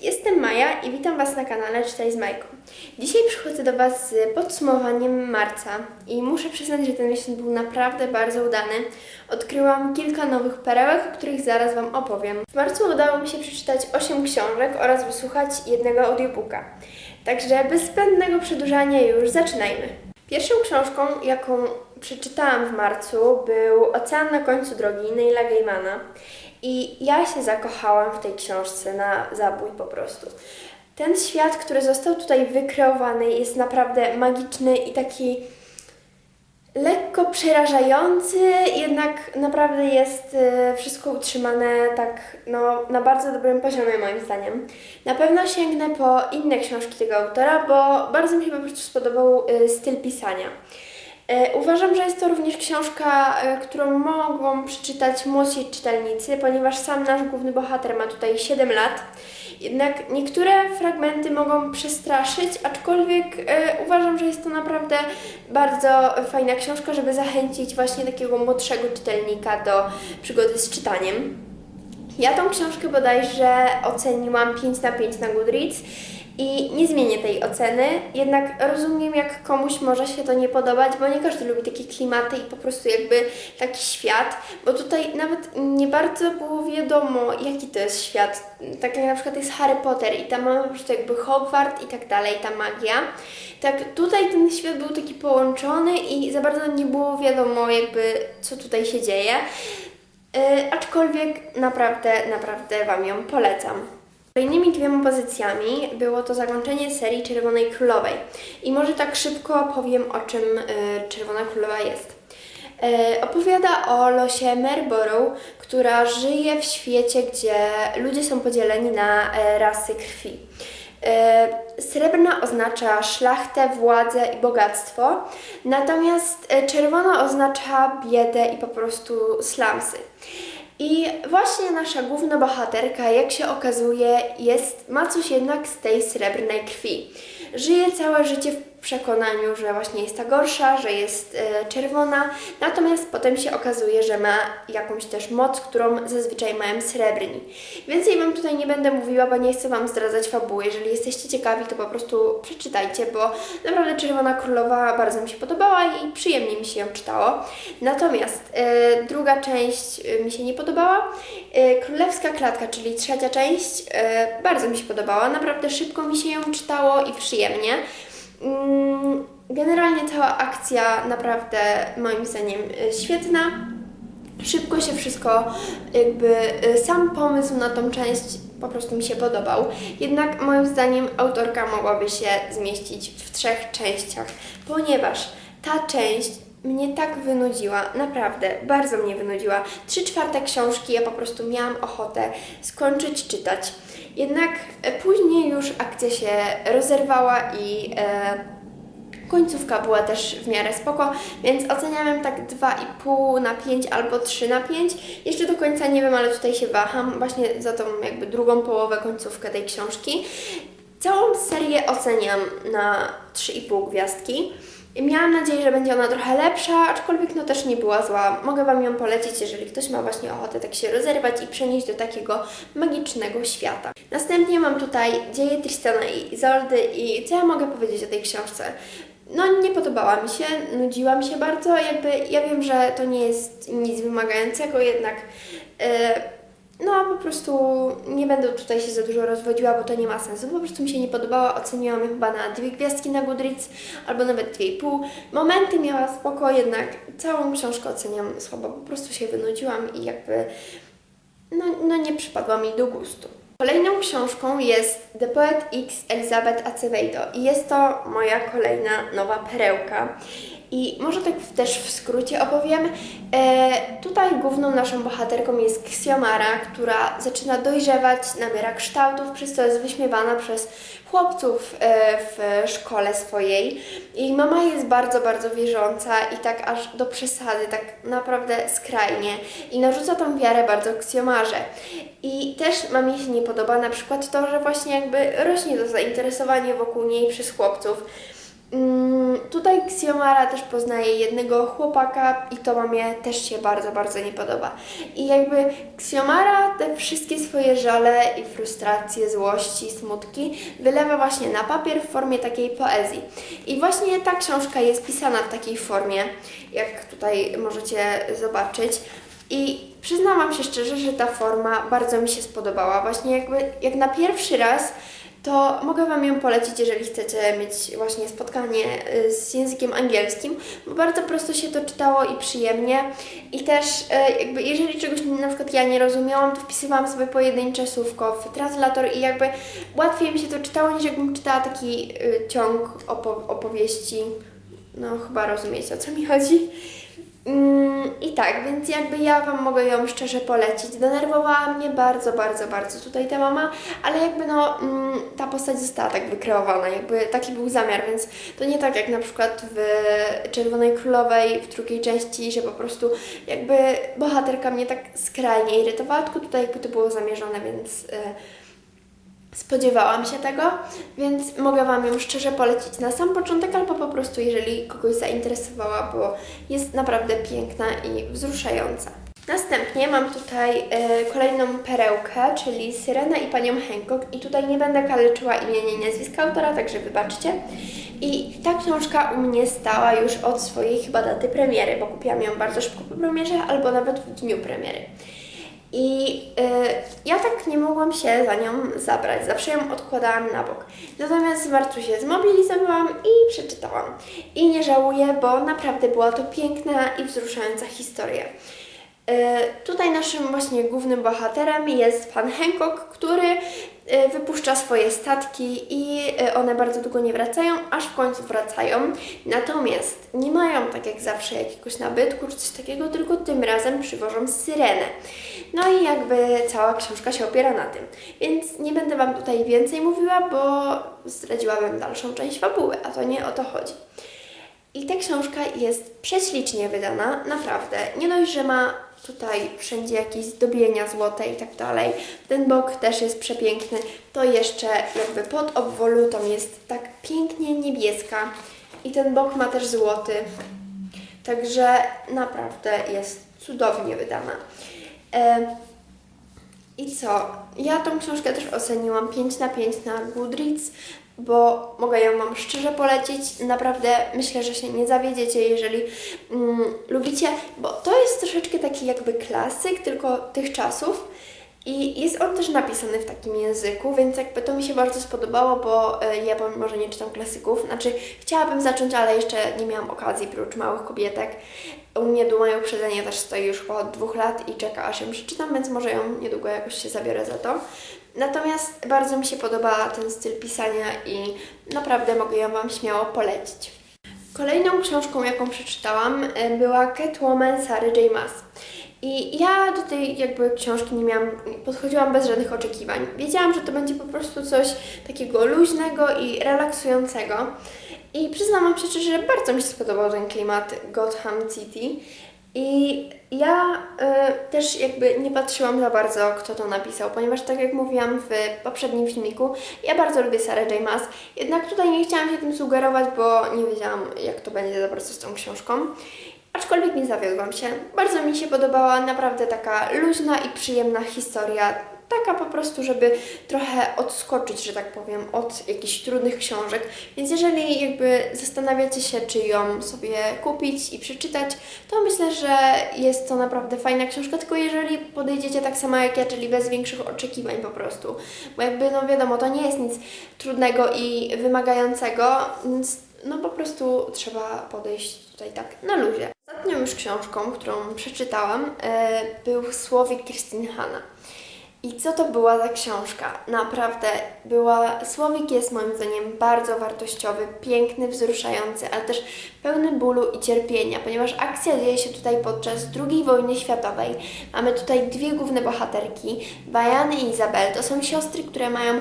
jestem Maja i witam Was na kanale Czytaj z Majką. Dzisiaj przychodzę do Was z podsumowaniem marca i muszę przyznać, że ten miesiąc był naprawdę bardzo udany. Odkryłam kilka nowych perełek, o których zaraz Wam opowiem. W marcu udało mi się przeczytać 8 książek oraz wysłuchać jednego audiobooka. Także bez zbędnego przedłużania już zaczynajmy. Pierwszą książką, jaką przeczytałam w marcu, był Ocean na końcu drogi Neila Gaimana. I ja się zakochałam w tej książce na zabój po prostu. Ten świat, który został tutaj wykreowany, jest naprawdę magiczny i taki lekko przerażający, jednak naprawdę jest e, wszystko utrzymane tak no, na bardzo dobrym poziomie moim zdaniem. Na pewno sięgnę po inne książki tego autora, bo bardzo mi się po prostu spodobał e, styl pisania. E, Uważam, że jest to również książka, e, którą mogą przeczytać młodsi czytelnicy, ponieważ sam nasz główny bohater ma tutaj 7 lat. Jednak niektóre fragmenty mogą przestraszyć, aczkolwiek e, uważam, że jest to naprawdę bardzo fajna książka, żeby zachęcić właśnie takiego młodszego czytelnika do przygody z czytaniem. Ja tą książkę bodajże oceniłam 5 na 5 na Goodreads i nie zmienię tej oceny, jednak rozumiem, jak komuś może się to nie podobać, bo nie każdy lubi takie klimaty i po prostu jakby taki świat, bo tutaj nawet nie bardzo było wiadomo, jaki to jest świat. Tak jak na przykład jest Harry Potter i tam mamy po prostu jakby Hogwart i tak dalej, ta magia. Tak tutaj ten świat był taki połączony i za bardzo nie było wiadomo jakby, co tutaj się dzieje. Yy, aczkolwiek naprawdę, naprawdę Wam ją polecam. Kolejnymi dwiema pozycjami było to zakończenie serii Czerwonej Królowej. I może tak szybko powiem, o czym y, Czerwona Królowa jest. Y, opowiada o losie Borrow, która żyje w świecie, gdzie ludzie są podzieleni na y, rasy krwi. Srebrna oznacza szlachtę, władzę i bogactwo, natomiast czerwona oznacza biedę i po prostu slumsy. I właśnie nasza główna bohaterka, jak się okazuje, jest, ma coś jednak z tej srebrnej krwi. Żyje całe życie w przekonaniu, że właśnie jest ta gorsza, że jest e, czerwona, natomiast potem się okazuje, że ma jakąś też moc, którą zazwyczaj mają srebrni. Więcej Wam tutaj nie będę mówiła, bo nie chcę Wam zdradzać fabuły. Jeżeli jesteście ciekawi, to po prostu przeczytajcie, bo naprawdę Czerwona Królowa bardzo mi się podobała i przyjemnie mi się ją czytało. Natomiast e, druga część e, mi się nie podobała. Królewska Klatka, czyli trzecia część, bardzo mi się podobała. Naprawdę szybko mi się ją czytało i przyjemnie. Mm, Generalnie cała akcja naprawdę moim zdaniem y, świetna. Szybko się wszystko, jakby y, sam pomysł na tą część po prostu mi się podobał. Jednak moim zdaniem autorka mogłaby się zmieścić w trzech częściach, ponieważ ta część mnie tak wynudziła, naprawdę, bardzo mnie wynudziła. Trzy czwarte książki ja po prostu miałam ochotę skończyć czytać. Jednak e, później już akcja się rozerwała i e, końcówka była też w miarę spoko, więc oceniałem tak 2,5 na 5 albo 3 na 5. Jeszcze do końca nie wiem, ale tutaj się waham właśnie za tą jakby drugą połowę końcówkę tej książki. Całą serię oceniam na 3,5 gwiazdki. Miałam nadzieję, że będzie ona trochę lepsza, aczkolwiek no też nie była zła. Mogę Wam ją polecić, jeżeli ktoś ma właśnie ochotę tak się rozerwać i przenieść do takiego magicznego świata. Następnie mam tutaj dzieje Tristana i Izoldy i co ja mogę powiedzieć o tej książce? No nie podobała mi się, nudziła mi się bardzo, jakby ja wiem, że to nie jest nic wymagającego, jednak e, no po prostu nie będę tutaj się za dużo rozwodziła, bo to nie ma sensu. Po prostu mi się nie podobała, oceniłam ją chyba na dwie gwiazdki na Goodreads, albo nawet dwie i pół. Momenty miała spoko, jednak całą książkę oceniam słabo, po prostu się wynudziłam i jakby no, no nie przypadła mi do gustu. Kolejną książką jest The Poet X Elizabeth Acevedo i jest to moja kolejna nowa perełka. I może tak też w skrócie opowiem. E, tutaj główną naszą bohaterką jest Xiomara, która zaczyna dojrzewać, nabiera kształtów, przez co jest wyśmiewana przez chłopców e, w szkole swojej. Jej mama jest bardzo, bardzo wierząca i tak aż do przesady, tak naprawdę skrajnie. I narzuca tą wiarę bardzo Xiomarze. I też mamie się nie podoba na przykład to, że właśnie jakby rośnie to zainteresowanie wokół niej przez chłopców. Mm, tutaj Xiomara też poznaje jednego chłopaka i to mamie też się bardzo, bardzo nie podoba. I jakby Xiomara te wszystkie swoje żale i frustracje, złości, smutki wylewa właśnie na papier w formie takiej poezji. I właśnie ta książka jest pisana w takiej formie, jak tutaj możecie zobaczyć. I przyznam Wam się szczerze, że ta forma bardzo mi się spodobała. Właśnie jakby jak na pierwszy raz to mogę Wam ją polecić, jeżeli chcecie mieć właśnie spotkanie y, z językiem angielskim, bo bardzo prosto się to czytało i przyjemnie. I też y, jakby jeżeli czegoś na przykład ja nie rozumiałam, to wpisywałam sobie pojedyncze słówko w translator i jakby łatwiej mi się to czytało, niż jakbym czytała taki y, ciąg opo- opowieści. No chyba rozumiecie o co mi chodzi. Mm, I tak, więc jakby ja Wam mogę ją szczerze polecić. Denerwowała mnie bardzo, bardzo, bardzo tutaj ta mama, ale jakby no mm, ta postać została tak wykreowana, jakby taki był zamiar, więc to nie tak jak na przykład w Czerwonej Królowej w drugiej części, że po prostu jakby bohaterka mnie tak skrajnie irytowała, tylko tutaj jakby to było zamierzone, więc... y, Spodziewałam się tego, więc mogę Wam ją szczerze polecić na sam początek, albo po prostu jeżeli kogoś zainteresowała, bo jest naprawdę piękna i wzruszająca. Następnie mam tutaj e, kolejną perełkę, czyli Syrena i Panią Hancock i tutaj nie będę kaleczyła imienia i nazwiska autora, także wybaczcie. I ta książka u mnie stała już od swojej chyba daty premiery, bo kupiłam ją bardzo szybko po premierze, albo nawet w dniu premiery. I y, ja tak nie mogłam się za nią zabrać, zawsze ją odkładałam na bok. Natomiast w marcu się zmobilizowałam i przeczytałam. I nie żałuję, bo naprawdę była to piękna i wzruszająca historia. Y, tutaj naszym właśnie głównym bohaterem jest pan Hancock, który y, wypuszcza swoje statki i y, one bardzo długo nie wracają, aż w końcu wracają. Natomiast nie mają tak jak zawsze jakiegoś nabytku czy coś takiego, tylko tym razem przywożą syrenę. No i jakby cała książka się opiera na tym. Więc nie będę Wam tutaj więcej mówiła, bo zdradziłabym dalszą część fabuły, a to nie o to chodzi. I ta książka jest prześlicznie wydana, naprawdę. Nie dość, że ma tutaj wszędzie jakieś zdobienia złote i tak dalej. Ten bok też jest przepiękny. To jeszcze jakby pod obwolutą jest tak pięknie niebieska. I ten bok ma też złoty. Także naprawdę jest cudownie wydana. E, I co? Ja tą książkę też oceniłam 5 na 5 na Goodreads, bo mogę ją Wam szczerze polecić. Naprawdę myślę, że się nie zawiedziecie, jeżeli mm, lubicie, bo to jest troszeczkę taki jakby klasyk, tylko tych czasów. I jest on też napisany w takim języku, więc jakby to mi się bardzo spodobało, bo e, ja pomimo, że nie czytam klasyków, znaczy chciałabym zacząć, ale jeszcze nie miałam okazji, prócz małych kobietek. U mnie Duma i też stoi już od dwóch lat i czeka aż ją przeczytam, więc może ją niedługo jakoś się zabiorę za to. Natomiast bardzo mi się podoba ten styl pisania i naprawdę mogę ją Wam śmiało polecić. Kolejną książką, jaką przeczytałam, e, była Catwoman Sary J. Maas. I ja do tej jakby książki nie miałam, podchodziłam bez żadnych oczekiwań. Wiedziałam, że to będzie po prostu coś takiego luźnego i relaksującego. I przyznam Wam szczerze, że bardzo mi się spodobał ten klimat Gotham City. I ja y, też jakby nie patrzyłam za bardzo, kto to napisał, ponieważ tak jak mówiłam w poprzednim filmiku, ja bardzo lubię Sarah J. Maas, jednak tutaj nie chciałam się tym sugerować, bo nie wiedziałam, jak to będzie za bardzo z tą książką. Aczkolwiek nie zawiodłam się. Bardzo mi się podobała, naprawdę taka luźna i przyjemna historia. Taka po prostu, żeby trochę odskoczyć, że tak powiem, od jakichś trudnych książek. Więc jeżeli jakby zastanawiacie się, czy ją sobie kupić i przeczytać, to myślę, że jest to naprawdę fajna książka, tylko jeżeli podejdziecie tak samo jak ja, czyli bez większych oczekiwań po prostu. Bo jakby, no wiadomo, to nie jest nic trudnego i wymagającego, więc no po prostu trzeba podejść tutaj tak na luzie. Ostatnią już książką, którą przeczytałam, e, był Słowik Christine Hanna. I co to była za książka? Naprawdę była. Słowik jest moim zdaniem bardzo wartościowy, piękny, wzruszający, ale też pełny bólu i cierpienia, ponieważ akcja dzieje się tutaj podczas II wojny światowej. Mamy tutaj dwie główne bohaterki, Bajany i Izabel. To są siostry, które mają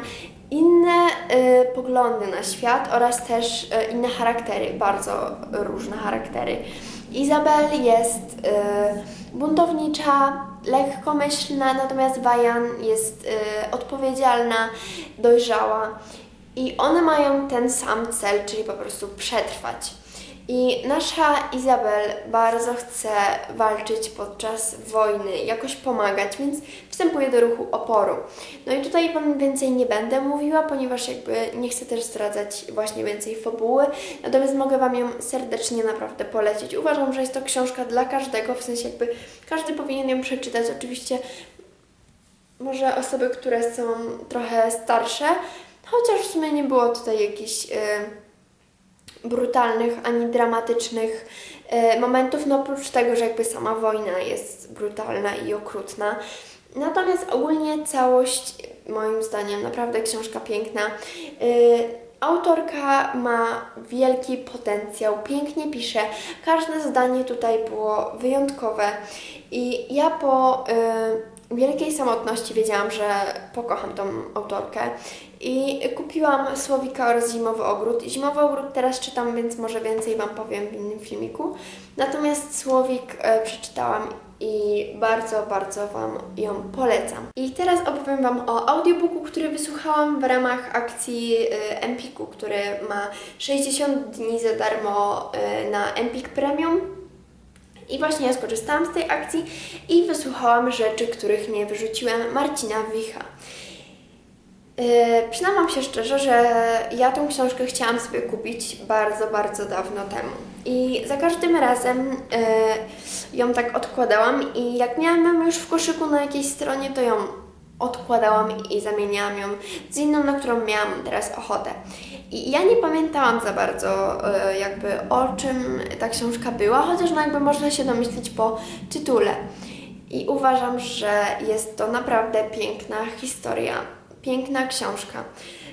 inne y, poglądy na świat oraz też y, inne charaktery, bardzo różne charaktery. Izabel jest y, buntownicza, lekkomyślna, natomiast Bajan jest y, odpowiedzialna, dojrzała. I one mają ten sam cel, czyli po prostu przetrwać. I nasza Izabel bardzo chce walczyć podczas wojny, jakoś pomagać, więc wstępuje do ruchu oporu. No i tutaj Wam więcej nie będę mówiła, ponieważ jakby nie chcę też zdradzać właśnie więcej fabuły, natomiast mogę Wam ją serdecznie naprawdę polecić. Uważam, że jest to książka dla każdego, w sensie jakby każdy powinien ją przeczytać. Oczywiście może osoby, które są trochę starsze, chociaż w sumie nie było tutaj jakichś y, brutalnych ani dramatycznych y, momentów, no oprócz tego, że jakby sama wojna jest brutalna i okrutna. Natomiast ogólnie całość, moim zdaniem, naprawdę książka piękna. Y, Autorka ma wielki potencjał, pięknie pisze. Każde zdanie tutaj było wyjątkowe. I ja po y, wielkiej samotności wiedziałam, że pokocham tą autorkę. I kupiłam Słowika oraz Zimowy Ogród. Zimowy Ogród teraz czytam, więc może więcej Wam powiem w innym filmiku. Natomiast Słowik e, przeczytałam i bardzo, bardzo Wam ją polecam. I teraz opowiem Wam o audiobooku, który wysłuchałam w ramach akcji e, Empiku, który ma 60 dni za darmo e, na Empik Premium. I właśnie ja skorzystałam z tej akcji i wysłuchałam rzeczy, których nie wyrzuciłem Marcina Wicha. Yy, Przyznam się szczerze, że ja tą książkę chciałam sobie kupić bardzo, bardzo dawno temu. I za każdym razem yy, ją tak odkładałam i jak miałam ją już w koszyku na jakiejś stronie, to ją odkładałam i zamieniałam ją z inną, na którą miałam teraz ochotę. I ja nie pamiętałam za bardzo yy, jakby o czym ta książka była, chociaż no jakby można się domyślić po tytule. I uważam, że jest to naprawdę piękna historia piękna książka.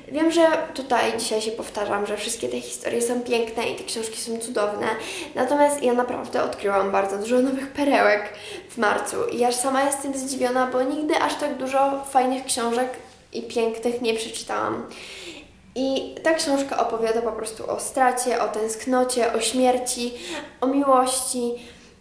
Wiem, że tutaj dzisiaj się powtarzam, że wszystkie te historie są piękne i te książki są cudowne, natomiast ja naprawdę odkryłam bardzo dużo nowych perełek w marcu i aż sama jestem zdziwiona, bo nigdy aż tak dużo fajnych książek i pięknych nie przeczytałam. I ta książka opowiada po prostu o stracie, o tęsknocie, o śmierci, o miłości.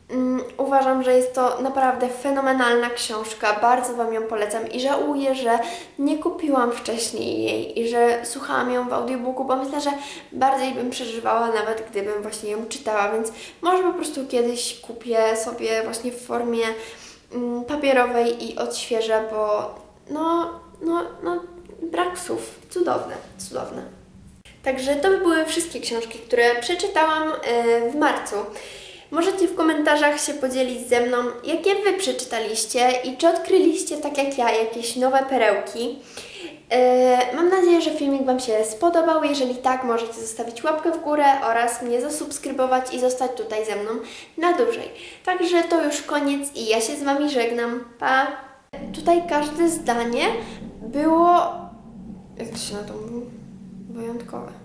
Mm, Uważam, że jest to naprawdę fenomenalna książka, bardzo Wam ją polecam i żałuję, że nie kupiłam wcześniej jej i że słuchałam ją w audiobooku, bo myślę, że bardziej bym przeżywała nawet gdybym właśnie ją czytała, więc może po prostu kiedyś kupię sobie właśnie w formie mm, papierowej i odświeżę, bo no, no, no, brak słów. Cudowne, cudowne. Także to by były wszystkie książki, które przeczytałam e, w marcu. Możecie w komentarzach się podzielić ze mną, jakie Wy przeczytaliście i czy odkryliście, tak jak ja, jakieś nowe perełki. E, Mam nadzieję, że filmik Wam się spodobał. Jeżeli tak, możecie zostawić łapkę w górę oraz mnie zasubskrybować i zostać tutaj ze mną na dłużej. Także to już koniec i ja się z Wami żegnam. Pa! Tutaj każde zdanie było... Jak to się na to mówi? Wyjątkowe.